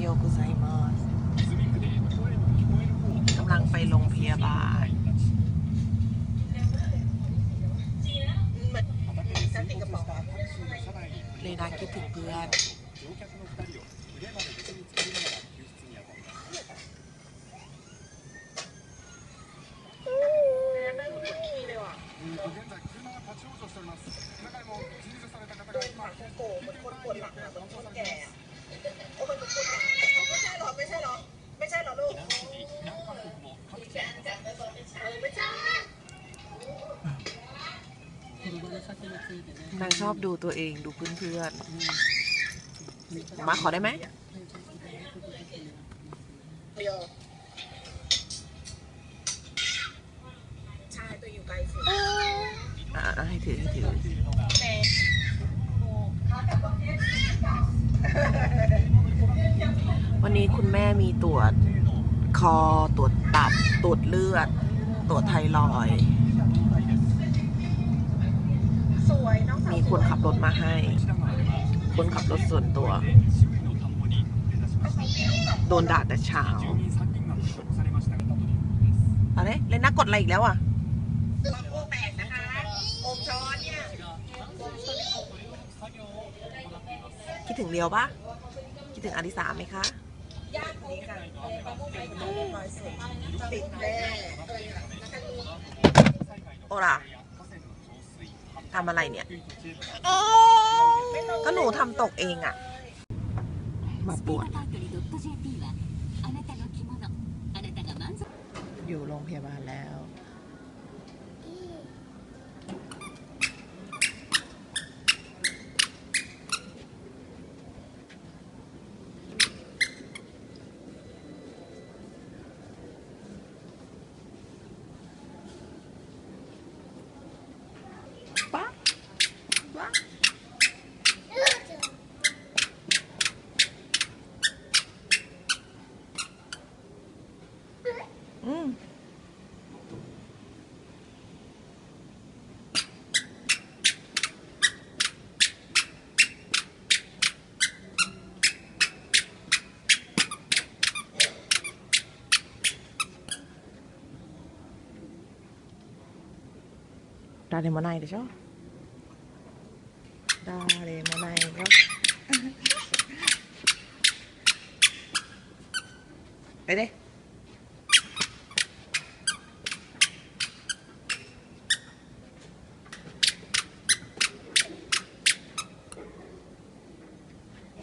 โยกุไซมาสกำลังไปโรงพยาบาลเลนาคิดถึงเพื่อน นางชอบดูตัวเองดูเพื่อนๆมาขอได้ไหมใช่ตัวอยู่ไกลสุดอ่าให้ถือให้ถือวันนี้คุณแม่มีตรวจคอตรวจตับตรวจเลือด ตรวจไทรอยด์ สวยน้องสาว มีคนขับรถมาให้ คนขับรถส่วนตัว โดนด่าแต่เช้าอะไรเล่นนักกดอะไรอีกแล้วอะลองพวกแตกนะคะอมช้อนเนี่ยคิดถึงเรียวปะคิดถึงอลิสาไหมคะย่างนี่ค่ะปลาพวกแตกมันเรียบร้อยสุดติดแน่โอล่ะ ทำอะไรเนี่ยก็หนูทำตกเองอะมาปวดอยู่โรงพยาบาลแล้ว 誰もないでしょ誰もないよไปเด้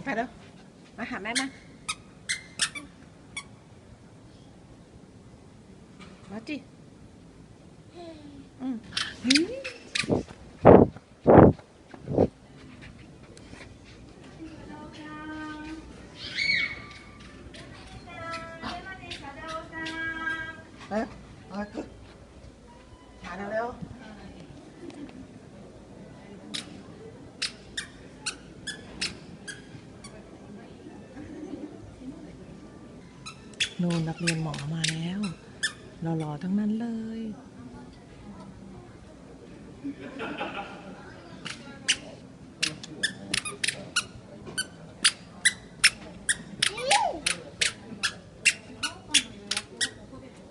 ไปเด้อมาหาแม่มามาจิอืม ฮะเอาฉานเร็วนูนนักเรียนหมอมาแล้วหล่อๆทั้งนั้นเลย